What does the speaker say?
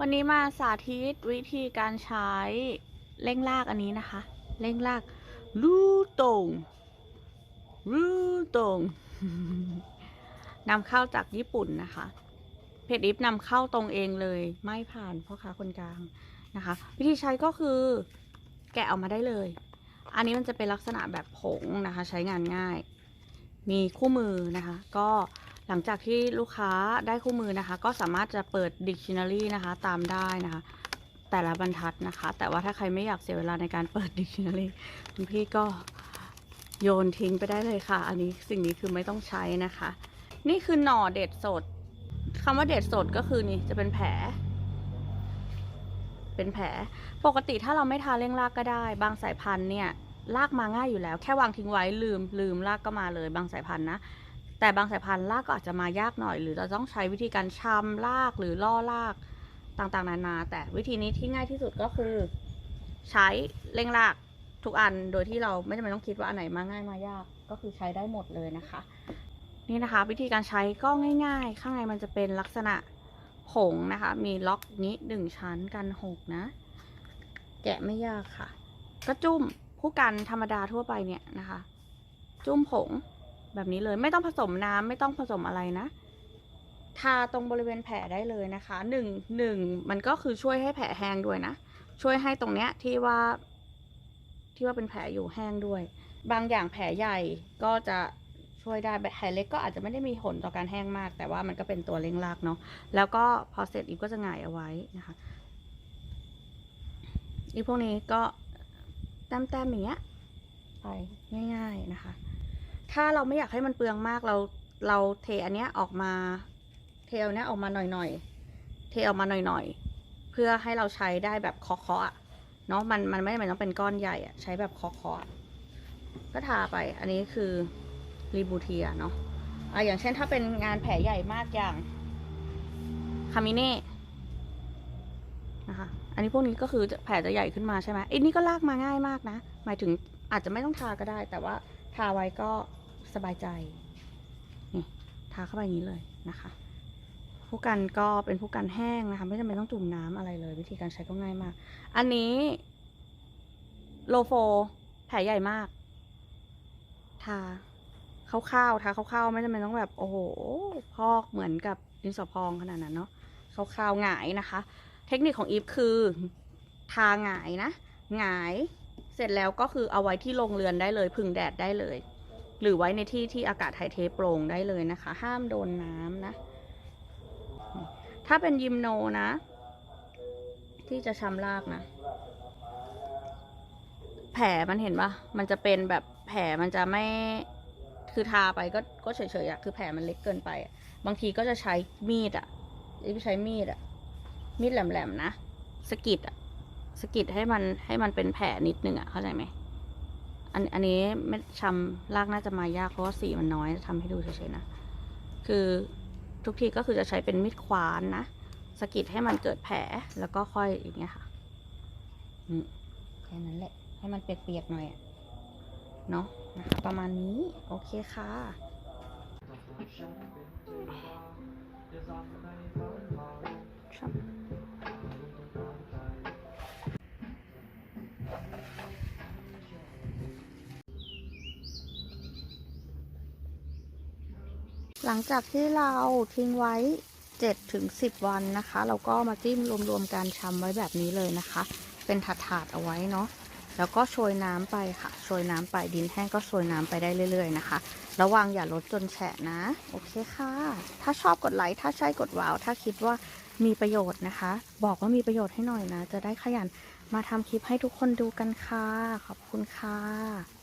วันนี้มาสาธิตวิธีการใช้เร่งลากอันนี้นะคะ เร่งลากลูตงลูตงนำเข้าจากญี่ปุ่นนะคะ เพจอิฟนำเข้าตรงเองเลย ไม่ผ่านพ่อค้าคนกลางนะคะ วิธีใช้ก็คือแกะออกมาได้เลย อันนี้มันจะเป็นลักษณะแบบผงนะคะ ใช้งานง่าย มีคู่มือนะคะ ก็ หลังจากที่ลูกค้าได้คู่มือนะคะ ก็สามารถจะเปิด Dictionary นะคะ ตามได้นะคะ แต่ละบรรทัดนะคะ แต่ว่าถ้าใครไม่อยากเสียเวลาในการเปิด Dictionary คุณพี่ก็โยนทิ้งไปได้เลยค่ะ อันนี้สิ่งนี้คือไม่ต้องใช้นะคะ นี่คือหน่อเด็ดสดคำว่าเด็ดสดก็คือนี่จะเป็นแผล เป็นแผล ปกติถ้าเราไม่ทาเร่งรากก็ได้ บางสายพันธุ์เนี่ยรากมาง่ายอยู่แล้ว แค่วางทิ้งไว้ลืมลืมรากก็มาเลย บางสายพันธุ์นะ แต่บางสายพันธุ์รากก็อาจจะมายากหน่อย หรือเราต้องใช้วิธีการชำรากหรือล่อรากต่างๆ นานา แต่วิธีนี้ที่ง่ายที่สุดก็คือ ใช้เร่งรากทุกอันโดยที่เราไม่จำเป็นต้องคิดว่าอันไหนมาง่ายมายากก็คือใช้ได้หมดเลยนะคะ นี่นะคะ วิธีการใช้ก็ง่าย ๆ ข้างในมันจะเป็นลักษณะผงนะคะ มีล็อกนี้หนึ่งชั้นกันหกนะ แกะไม่ยากค่ะ ก็จุ้มผู้กันธรรมดาทั่วไปเนี่ยนะคะ จุ้มผง แบบนี้เลยไม่ต้องผสมน้ำไม่ต้องผสมอะไรนะ ทาตรงบริเวณแผลได้เลยนะคะหนึ่งหนึ่งมันก็คือช่วยให้แผลแห้งด้วยนะ ช่วยให้ตรงเนี้ยที่ว่า ที่ว่าเป็นแผลอยู่แห้งด้วย บางอย่างแผลใหญ่ก็จะช่วยได้แผลเล็กก็อาจจะไม่ได้มีผลต่อการแห้งมาก แต่ว่ามันก็เป็นตัวเร่งรากเนาะแล้วก็พอเสร็จอีฟก็จะหงายเอาไว้นะคะอีพวกนี้ก็แต้มๆอย่างเงี้ยไปง่าย ๆนะคะ ถ้าเราไม่อยากให้มันเปลืองมากเราเราเทอันเนี้ยออกมาเทอันเนี้ยออกมาหน่อยๆเทออกมาหน่อยๆเพื่อให้เราใช้ได้แบบเคาะๆอะเนาะมันมันไม่จำเป็นต้องเป็นก้อนใหญ่อะใช้แบบเคาะๆอะก็ทาไปอันนี้คือรีบูเทียเนาะอะอย่างเช่นถ้าเป็นงานแผลใหญ่มากอย่างคามิเน่นะคะอันนี้พวกนี้ก็คือแผลจะใหญ่ขึ้นมาใช่ไหมไอ้นี่ก็ลากมาง่ายมากนะ หมายถึงอาจจะไม่ต้องทาก็ได้ แต่ว่าทาไว้ก็ สบายใจนี่ทาเข้าไปอย่างนี้เลยนะคะ ผู้กันก็เป็นผู้กันแห้งนะคะ ไม่จำเป็นต้องจุ่มน้ำอะไรเลย วิธีการใช้ก็ง่ายมาก อันนี้โลโฟแผลใหญ่มาก ทาคร่าวๆทาคร่าวๆไม่จำเป็นต้องแบบโอ้โห พอกเหมือนกับดินสอพองขนาดนั้นเนาะคร่าวๆหงายนะคะ เทคนิคของอีฟคือทาหงายนะหงายเสร็จแล้วก็คือเอาไว้ที่โรงเรือนได้เลย พึ่งแดดได้เลย หรือไว้ในที่ที่อากาศถ่ายเทโปร่งได้เลยนะคะ ห้ามโดนน้ำนะ ถ้าเป็นยิมโนนะ ที่จะชำรากนะ แผลมันเห็นปะมันจะเป็นแบบแผลมันจะไม่คือทาไปก็ก็เฉยๆอะคือแผลมันเล็กเกินไป บางทีก็จะใช้มีดอะอีฟใช้มีดอะมีดแหลมๆนะสกิดอะสะกิดให้มันให้มันเป็นแผลนิดนึงอะเข้าใจไหม อันอันนี้ไม่ชำลากน่าจะมายากเพราะว่าสีมันน้อยทำให้ดูเฉยๆนะ คือทุกทีก็คือจะใช้เป็นมีดควานนะสะกิดให้มันเกิดแผลแล้วก็ค่อยอย่างเงี้ยค่ะอืมแค่นั้นแหละ ให้มันเปียกๆหน่อยอะเนาะนะคะประมาณนี้ โอเคค่ะ หลังจากที่เราทิ้งไว้7ถึง10 วันนะคะ เราก็มาจิ้มรวมๆกันชำไว้แบบนี้เลยนะคะ เป็นถาดๆเอาไว้เนาะแล้วก็โชยน้ำไปค่ะโชยน้ำไปดินแห้งก็โชยน้ำไปได้เรื่อย ๆ นะคะ ระวังอย่าลดจนแฉะนะ โอเคค่ะ ถ้าชอบกดไลค์ถ้าใช่กดว้าว ถ้าคิดว่ามีประโยชน์นะคะ บอกว่ามีประโยชน์ให้หน่อยนะ จะได้ขยันมาทำคลิปให้ทุกคนดูกันค่ะ ขอบคุณค่ะ